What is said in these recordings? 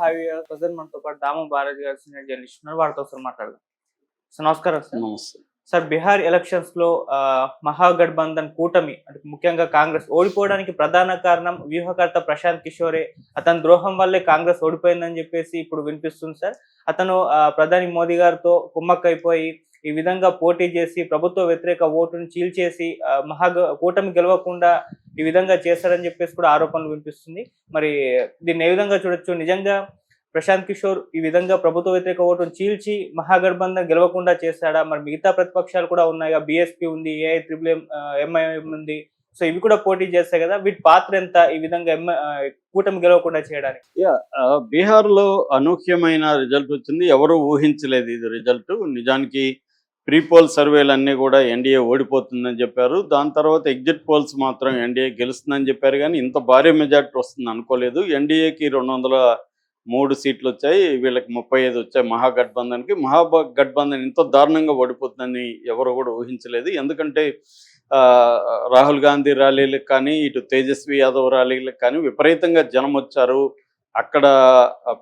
Hi present మనతో పాటు దాము భారతి గారు సీనియర్ జర్నలిస్ట్ ఉన్నారు. వారితో ఒకసారి మాట్లాడదాం. సార్ నమస్కారం సార్. నమస్తే. సార్ బీహార్ ఎలక్షన్స్లో ఆ, మహాగఠబంధన్ కూటమి అంటే ముఖ్యంగా కాంగ్రెస్ ఓడిపోవడానికి ప్రధాన కారణం వ్యూహకర్త ప్రశాంత్ కిషోరే. అతని ద్రోహం వల్లే కాంగ్రెస్ ఓడిపోయిందని చెప్పేసి ఇప్పుడు వినిపిస్తుంది సార్. అతను ప్రధాని మోదీ గారితో కుమ్మక్కైపోయి ఈ విధంగా పోటీ చేసి ప్రభుత్వ వ్యతిరేక ఓటును చీల్చేసి మహా మహాగ కూటమి గెలవకుండా ఈ విధంగా చేశారని చెప్పేసి కూడా ఆరోపణలు వినిపిస్తుంది. మరి దీన్ని ఏ విధంగా చూడొచ్చు? నిజంగా ప్రశాంత్ కిషోర్ ఈ విధంగా ప్రభుత్వ వ్యతిరేక ఓటును చీల్చి మహాగఠబంధన్ గెలవకుండా చేశాడా? మరి మిగతా ప్రతిపక్షాలు కూడా ఉన్నాయి? బీఎస్పీ ఉంది ఏఐ త్రిబుల్ ఎం ఎంఐఎం ఉంది. సో ఇవి కూడా పోటీ చేస్తాయి కదా వీటి పాత్ర ఎంత ఈ విధంగా కూటమి గెలవకుండా చేయడానికి? బీహార్లో అనూహ్యమైన రిజల్ట్ వచ్చింది. ఎవరు ఊహించలేదు ఇది రిజల్ట్. నిజానికి ప్రీ పోల్ సర్వేలు కూడా ఎన్డీఏ ఓడిపోతుందని చెప్పారు. దాని తర్వాత ఎగ్జిట్ పోల్స్ మాత్రం ఎన్డీఏ గెలుస్తుందని చెప్పారు కానీ ఇంత భారీ మెజార్టీ వస్తుంది అనుకోలేదు. ఎన్డీఏకి రెండు వందల మూడు సీట్లు వచ్చాయి వీళ్ళకి ముప్పై ఐదు వచ్చాయి మహాగఠబంధన్కి. మహాగఠబంధన్ ఇంత దారుణంగా ఓడిపోతుందని ఎవరు కూడా ఊహించలేదు. ఎందుకంటే ఆ, రాహుల్ గాంధీ ర్యాలీలకు కానీ ఇటు తేజస్వి యాదవ్ ర్యాలీలకు కానీ విపరీతంగా జనం వచ్చారు. అక్కడ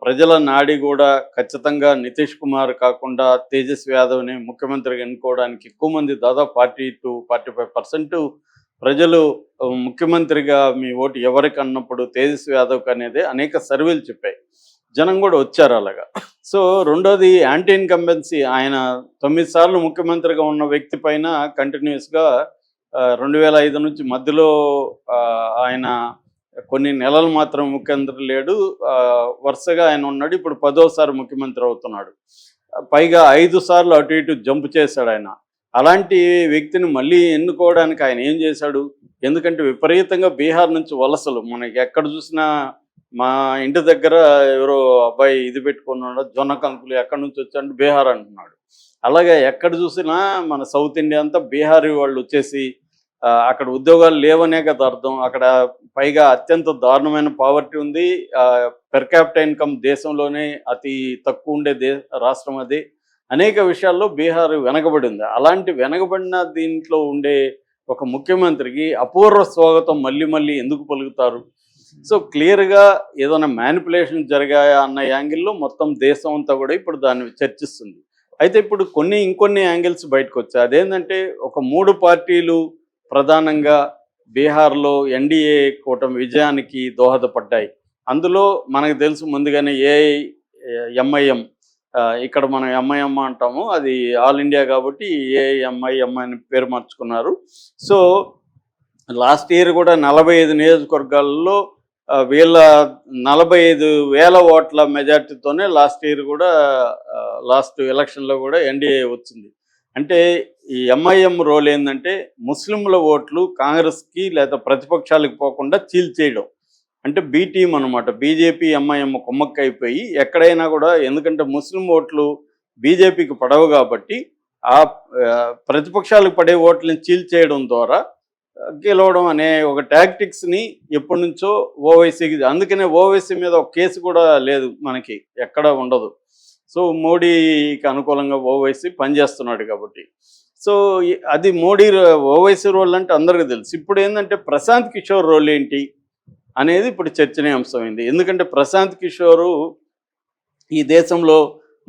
ప్రజల నాడి కూడా ఖచ్చితంగా నితీష్ కుమార్ కాకుండా తేజస్వి యాదవ్ని ముఖ్యమంత్రిగా ఎన్నుకోవడానికి ఎక్కువ మంది దాదాపు forty two forty five percent ప్రజలు ముఖ్యమంత్రిగా మీ ఓటు ఎవరికి అన్నప్పుడు తేజస్వి యాదవ్కి అనేది అనేక సర్వేలు చెప్పాయి. జనం కూడా వచ్చారు అలాగా. సో రెండోది యాంటీ ఇన్కంబెన్సీ. ఆయన తొమ్మిది సార్లు ముఖ్యమంత్రిగా ఉన్న వ్యక్తి పైన కంటిన్యూస్గా రెండు వేల ఐదు నుంచి మధ్యలో ఆ, ఆయన కొన్ని నెలలు మాత్రం ముఖ్యమంత్రి లేడు. ఆ, వరుసగా ఆయన ఉన్నాడు. ఇప్పుడు పదోసారి ముఖ్యమంత్రి అవుతున్నాడు. పైగా ఐదు సార్లు అటు ఇటు జంప్ చేశాడు ఆయన. అలాంటి వ్యక్తిని మళ్ళీ ఎన్నుకోవడానికి ఆయన ఏం చేశాడు? ఎందుకంటే విపరీతంగా బీహార్ నుంచి వలసలు. మనకి ఎక్కడ చూసినా మా ఇంటి దగ్గర ఎవరో అబ్బాయి ఇది పెట్టుకున్నాడు. జొన్న కంకులు ఎక్కడి నుంచి వచ్చాడు బీహార్ అంటున్నాడు. అలాగే ఎక్కడ చూసినా మన సౌత్ ఇండియా అంతా బీహారీ వాళ్ళు వచ్చేసి అక్కడ ఉద్యోగాలు లేవనే కదా అర్థం. అక్కడ పైగా అత్యంత దారుణమైన పావర్టీ ఉంది. పెర్ క్యాపిటల్ ఇన్కమ్ దేశంలోనే అతి తక్కువ ఉండే దే రాష్ట్రం అది. అనేక విషయాల్లో బీహార్ వెనకబడి ఉంది అలాంటి వెనకబడిన దీంట్లో ఉండే ఒక ముఖ్యమంత్రికి అపూర్వ స్వాగతం మళ్ళీ మళ్ళీ ఎందుకు పలుకుతారు? సో క్లియర్గా ఏదైనా మ్యానిపులేషన్ జరిగాయా అన్న యాంగిల్లో మొత్తం దేశం అంతా కూడా ఇప్పుడు దాన్ని చర్చిస్తుంది. అయితే ఇప్పుడు కొన్ని ఇంకొన్ని యాంగిల్స్ బయటకు వచ్చాయి అదేంటంటే ఒక మూడు పార్టీలు ప్రధానంగా బీహార్లో ఎన్డీఏ కూటమి విజయానికి దోహదపడ్డాయి. అందులో మనకు తెలుసు ముందుగానే ఏఐ ఎంఐఎం. ఇక్కడ మనం ఎంఐఎం అంటాము. అది ఆల్ ఇండియా కాబట్టి ఏఐఎంఐఎం అని పేరు మార్చుకున్నారు. సో లాస్ట్ ఇయర్ కూడా నలభై ఐదు నియోజకవర్గాల్లో వీళ్ళ నలభై ఐదు వేల ఓట్ల మెజార్టీతోనే లాస్ట్ ఇయర్ కూడా లాస్ట్ ఎలక్షన్లో కూడా ఎన్డీఏ వచ్చింది. అంటే ఈ ఎంఐఎం రోల్ ఏంటంటే ముస్లింల ఓట్లు కాంగ్రెస్కి లేదా ప్రతిపక్షాలకు పోకుండా చీల్చేయడం అంటే బీటీఎం అనమాట బీజేపీ ఎంఐఎం కొమ్మక్క అయిపోయి ఎక్కడైనా కూడా ఎందుకంటే ముస్లిం ఓట్లు బీజేపీకి పడవు కాబట్టి ఆ ప్రతిపక్షాలకు పడే ఓట్లను చీల్చేయడం ద్వారా గెలవడం అనే ఒక టాక్టిక్స్ని ఎప్పటి నుంచో ఓవైసీకి అందుకనే ఓవైసీ మీద ఒక కేసు కూడా లేదు మనకి. ఎక్కడ ఉండదు. సో మోడీకి అనుకూలంగా ఓవైసీ పనిచేస్తున్నాడు కాబట్టి. సో అది మోడీ ఓవైసీ రోల్ అంటే అందరికీ తెలుసు. ఇప్పుడు ఏంటంటే ప్రశాంత్ కిషోర్ రోల్ ఏంటి అనేది ఇప్పుడు చర్చనీయాంశమైంది ఎందుకంటే ప్రశాంత్ కిషోరు ఈ దేశంలో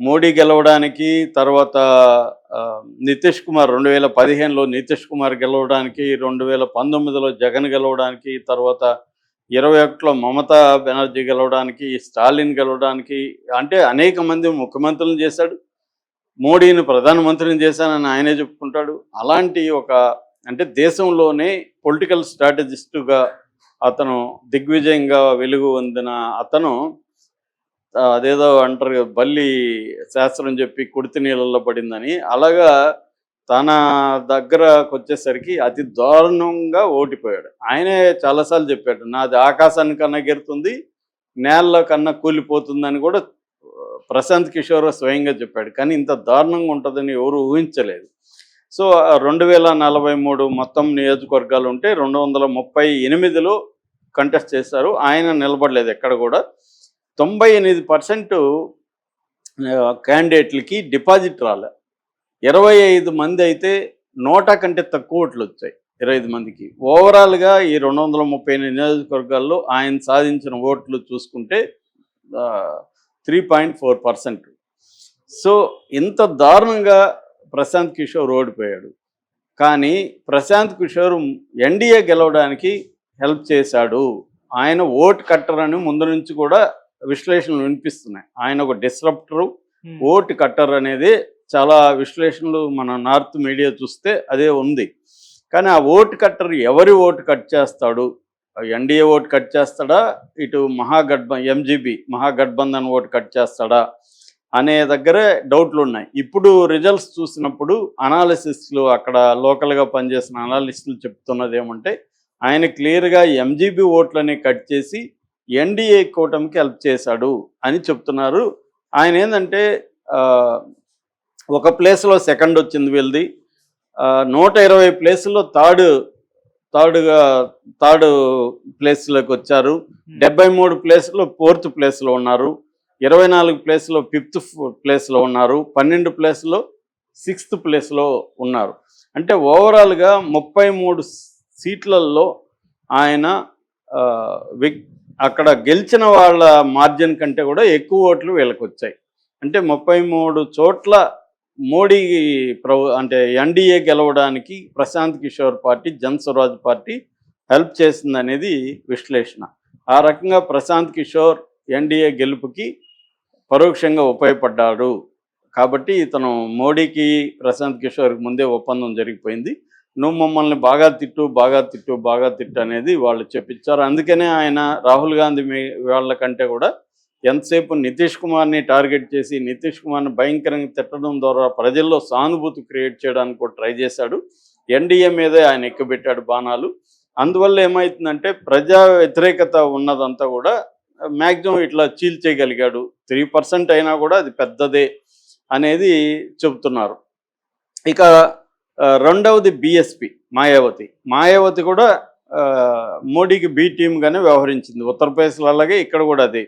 మోడీ గెలవడానికి తర్వాత నితీష్ కుమార్ రెండు వేల పదిహేనులో నితీష్ కుమార్ గెలవడానికి రెండు వేల పంతొమ్మిదిలో జగన్ గెలవడానికి తర్వాత ఇరవై ఒకటిలో మమతా బెనర్జీ గెలవడానికి స్టాలిన్ గెలవడానికి అంటే అనేక మంది ముఖ్యమంత్రులను చేశాడు. మోడీని ప్రధానమంత్రిని చేశానని ఆయనే చెప్పుకుంటాడు. అలాంటి ఒక అంటే దేశంలోనే పొలిటికల్ స్ట్రాటజిస్టుగా అతను దిగ్విజయంగా వెలుగు పొందిన అతను అదేదో అంటారు బల్లి శాస్త్రం చెప్పి కుడితి నీళ్ళల్లో పడిందని. అలాగా తన దగ్గరకు వచ్చేసరికి అతి దారుణంగా ఓడిపోయాడు. ఆయనే చాలాసార్లు చెప్పాడు నాది ఆకాశానికన్నా గెరుతుంది నేలలో కన్నా కూలిపోతుందని కూడా ప్రశాంత్ కిషోర్ స్వయంగా చెప్పాడు. కానీ ఇంత దారుణంగా ఉంటుందని ఎవరు ఊహించలేదు. సో రెండు వేల నలభై మూడు మొత్తం నియోజకవర్గాలు ఉంటే రెండు వందల ముప్పై ఎనిమిదిలో కంటెస్ట్ చేశారు. ఆయన నిలబడలేదు ఎక్కడ కూడా. తొంభై ఎనిమిది పర్సెంట్ క్యాండిడేట్లకి డిపాజిట్ రాలే. ఇరవై ఐదు మంది అయితే నోటా కంటే తక్కువ ఓట్లు వచ్చాయి ఇరవై ఐదు మందికి. ఓవరాల్గా ఈ రెండు వందల ముప్పై ఎనిమిది నియోజకవర్గాల్లో ఆయన సాధించిన ఓట్లు చూసుకుంటే three point four percent so ఇంత దారుణంగా ప్రశాంత్ కిషోర్ ఓడిపోయాడు. కానీ ప్రశాంత్ కిషోర్ ఎన్డీఏ గెలవడానికి హెల్ప్ చేశాడు. ఆయన ఓట్ కట్టర్ అని ముందు నుంచి కూడా విశ్లేషణలు వినిపిస్తున్నాయి. ఆయన ఒక డిస్రప్టరు ఓట్ కట్టర్ అనేది చాలా విశ్లేషణలు మన నార్త్ మీడియా చూస్తే అదే ఉంది. కానీ ఆ ఓటు కట్టర్ ఎవరి ఓటు కట్ చేస్తాడు? ఎన్డీఏ ఓటు కట్ చేస్తాడా? ఇటు మహాగడ్బ ఎంజీబీ మహాగఠబంధన్ ఓటు కట్ చేస్తాడా? అనే దగ్గరే డౌట్లు ఉన్నాయి. ఇప్పుడు రిజల్ట్స్ చూసినప్పుడు అనాలిసిస్లు అక్కడ లోకల్గా పనిచేసిన అనాలిస్టులు చెప్తున్నది ఏమంటే ఆయన క్లియర్గా ఎంజీబీ ఓట్లని కట్ చేసి ఎన్డీఏ కూటమికి హెల్ప్ చేశాడు అని చెప్తున్నారు. ఆయన ఏంటంటే ఒక ప్లేస్లో సెకండ్ వచ్చింది వీళ్ళది. నూట ఇరవై ప్లేసుల్లో థర్డ్ థర్డ్గా థర్డ్ ప్లేస్లోకి వచ్చారు. డెబ్బై మూడు ప్లేస్లో ఫోర్త్ ప్లేస్లో ఉన్నారు. ఇరవై నాలుగు ప్లేస్లో ఫిఫ్త్ ప్లేస్లో ఉన్నారు. పన్నెండు ప్లేస్లో సిక్స్త్ ప్లేస్లో ఉన్నారు. అంటే ఓవరాల్గా ముప్పై మూడు సీట్లలో ఆయన అక్కడ గెలిచిన వాళ్ళ మార్జిన్ కంటే కూడా ఎక్కువ ఓట్లు వీళ్ళకి వచ్చాయి అంటే ముప్పై మూడు చోట్ల మోడీ ప్రభు అంటే ఎన్డీఏ గెలవడానికి Prashant Kishor party Jan Swaraj party help చేసింది అనేది విశ్లేషణ. ఆ రకంగా ప్రశాంత్ కిషోర్ ఎన్డీఏ గెలుపుకి పరోక్షంగా ఉపయోగపడ్డాడు. కాబట్టి ఇతను మోడీకి ప్రశాంత్ కిషోర్కి ముందే ఒప్పందం జరిగిపోయింది. నువ్వు మమ్మల్ని బాగా తిట్టు బాగా తిట్టు బాగా తిట్టు అనేది వాళ్ళు చెప్పించారు. అందుకనే ఆయన రాహుల్ గాంధీ మీ వాళ్ళ కంటే కూడా ఎంతసేపు నితీష్ కుమార్ని టార్గెట్ చేసి నితీష్ కుమార్ని భయంకరంగా తిట్టడం ద్వారా ప్రజల్లో సానుభూతి క్రియేట్ చేయడానికి కూడా ట్రై చేశాడు. ఎన్డీఏ మీదే ఆయన ఎక్కబెట్టాడు బాణాలు. అందువల్ల ఏమవుతుందంటే ప్రజా వ్యతిరేకత ఉన్నదంతా కూడా మ్యాక్సిమం ఇట్లా చీల్చేయగలిగాడు త్రీ పర్సెంట్ అయినా కూడా అది పెద్దదే అనేది చెబుతున్నారు. ఇక రెండవది బిఎస్పి మాయావతి. మాయావతి కూడా మోడీకి బి టీమ్గానే వ్యవహరించింది. ఉత్తరప్రదేశ్లో అలాగే ఇక్కడ కూడా అదే.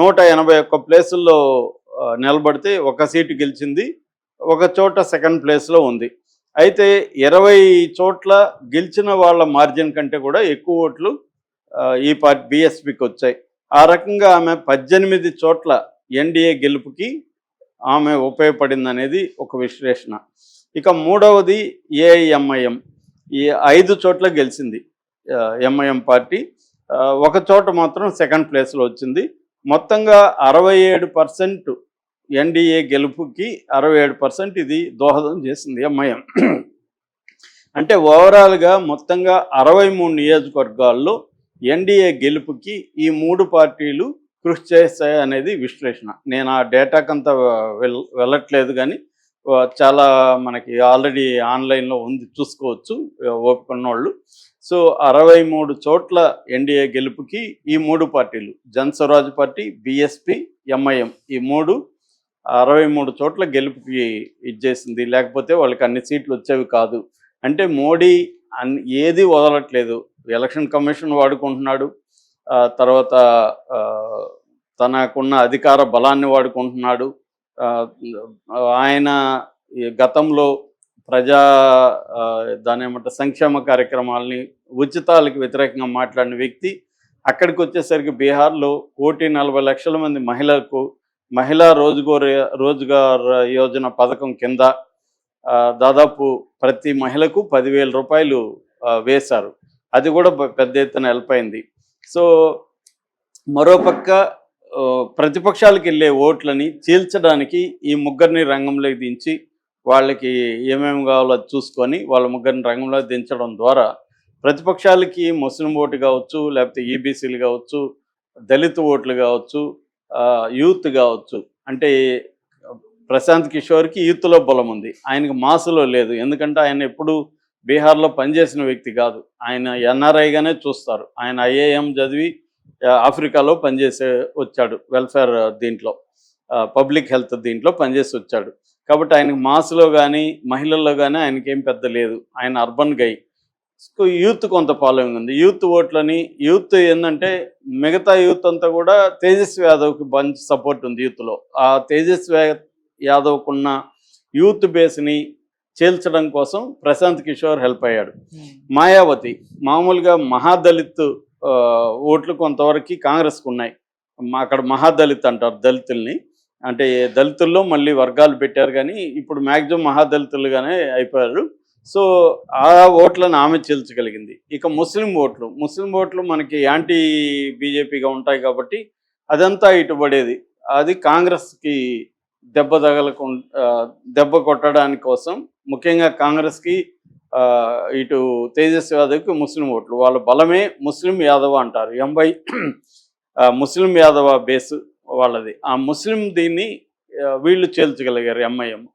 నూట ఎనభై ఒక్క ప్లేసుల్లో నిలబడితే ఒక సీటు గెలిచింది. ఒక చోట సెకండ్ ప్లేస్లో ఉంది. అయితే ఇరవై చోట్ల గెలిచిన వాళ్ళ మార్జిన్ కంటే కూడా ఎక్కువ ఓట్లు ఈ పార్టీ బీఎస్పీకి వచ్చాయి. ఆ రకంగా ఆమె పద్దెనిమిది చోట్ల ఎన్డీఏ గెలుపుకి ఆమె ఉపయోగపడింది అనేది ఒక విశ్లేషణ. ఇక మూడవది ఏఐఎంఐఎం ఈ ఐదు చోట్ల గెలిచింది. MIM party. ఒక చోట మాత్రం సెకండ్ ప్లేస్లో వచ్చింది. మొత్తంగా అరవై ఏడు పర్సెంట్ ఎన్డీఏ గెలుపుకి అరవై ఏడు పర్సెంట్ ఇది దోహదం చేసింది ఎంఐఎం అంటే ఓవరాల్గా మొత్తంగా అరవై మూడు నియోజకవర్గాల్లో ఎన్డీఏ గెలుపుకి ఈ మూడు పార్టీలు కృషి చేస్తాయి అనేది విశ్లేషణ. నేను ఆ డేటాకంతా వెళ్ళట్లేదు కానీ చాలా మనకి ఆల్రెడీ ఆన్లైన్లో ఉంది చూసుకోవచ్చు ఓపెన్ ఉన్నోళ్ళు. సో అరవై మూడు చోట్ల ఎన్డీఏ గెలుపుకి ఈ మూడు పార్టీలు Jan Swaraj party BSP MIM ఈ మూడు అరవై మూడు చోట్ల గెలుపుకి ఇచ్చేసింది. లేకపోతే వాళ్ళకి అన్ని సీట్లు వచ్చేవి కాదు. అంటే మోడీ అన్ ఏది వదలట్లేదు. Election commission వాడుకుంటున్నాడు. తర్వాత తనకున్న అధికార బలాన్ని వాడుకుంటున్నాడు. ఆయన ఈ గతంలో ప్రజా దాని ఏమంటారు సంక్షేమ కార్యక్రమాలని ఉచితాలకు వ్యతిరేకంగా మాట్లాడిన వ్యక్తి అక్కడికి వచ్చేసరికి బీహార్లో కోటి నలభై లక్షల మంది మహిళలకు మహిళా రోజుగోర రోజ్గార్ యోజన పథకం కింద దాదాపు ప్రతి మహిళకు పదివేల రూపాయలు వేశారు. అది కూడా పెద్ద ఎత్తున హెల్ప్ అయింది. సో మరోపక్క ప్రతిపక్షాలకు వెళ్ళే ఓట్లని చీల్చడానికి ఈ ముగ్గురిని రంగంలోకి దించి వాళ్ళకి ఏమేమి కావాలో అది చూసుకొని వాళ్ళ ముగ్గురిని రంగంలోకి దించడం ద్వారా ప్రతిపక్షాలకి ముస్లిం ఓటు కావచ్చు లేకపోతే ఈబీసీలు కావచ్చు దళిత ఓట్లు కావచ్చు యూత్ కావచ్చు. అంటే ప్రశాంత్ కిషోర్కి యూత్లో బలం ఉంది. ఆయనకి మాసులో లేదు. ఎందుకంటే ఆయన ఎప్పుడు బీహార్లో పనిచేసిన వ్యక్తి కాదు. ఆయన ఎన్ఆర్ఐగానే చూస్తారు. ఆయన ఐఏఎం చదివి ఆఫ్రికాలో పనిచేసే వచ్చాడు. వెల్ఫేర్ దీంట్లో పబ్లిక్ హెల్త్ దీంట్లో పనిచేసి వచ్చాడు. కాబట్టి ఆయనకి మాస్లో కానీ మహిళల్లో కానీ ఆయనకి ఏం పెద్ద లేదు. ఆయన అర్బన్ గై. యూత్ కొంత ఫాలోయింగ్ ఉంది. యూత్ ఓట్లని యూత్ ఏంటంటే మిగతా యూత్ అంతా కూడా తేజస్వి యాదవ్కి మంచి సపోర్ట్ ఉంది యూత్లో. ఆ తేజస్వి యాదవ్కున్న యూత్ బేస్ని చేల్చడం కోసం ప్రశాంత్ కిషోర్ హెల్ప్ అయ్యాడు. మాయావతి మామూలుగా మహాదళిత్ ఓట్లు కొంతవరకు కాంగ్రెస్కు ఉన్నాయి అక్కడ మహాదళిత్ అంటారు దళితుల్ని. అంటే దళితుల్లో మళ్ళీ వర్గాలు పెట్టారు కానీ ఇప్పుడు మ్యాక్సిమం మహాదళితులుగానే అయిపోయారు. సో ఆ ఓట్లను ఆమె చేల్చగలిగింది. ఇక ముస్లిం ఓట్లు. ముస్లిం ఓట్లు మనకి యాంటీ బీజేపీగా ఉంటాయి కాబట్టి అదంతా ఇటుబడేది అది కాంగ్రెస్కి దెబ్బ తగలకుండా దెబ్బ కొట్టడానికి కోసం ముఖ్యంగా కాంగ్రెస్కి ఇటు తేజస్వి యాదవ్కి ముస్లిం ఓట్లు. వాళ్ళ బలమే ముస్లిం యాదవ్ అంటారు. ఎంబై ఆ, ముస్లిం యాదవ బేస్ వాళ్ళది. ఆ ముస్లిం దీన్ని వీళ్ళు చేల్చగలిగారు ఎంఐఎం.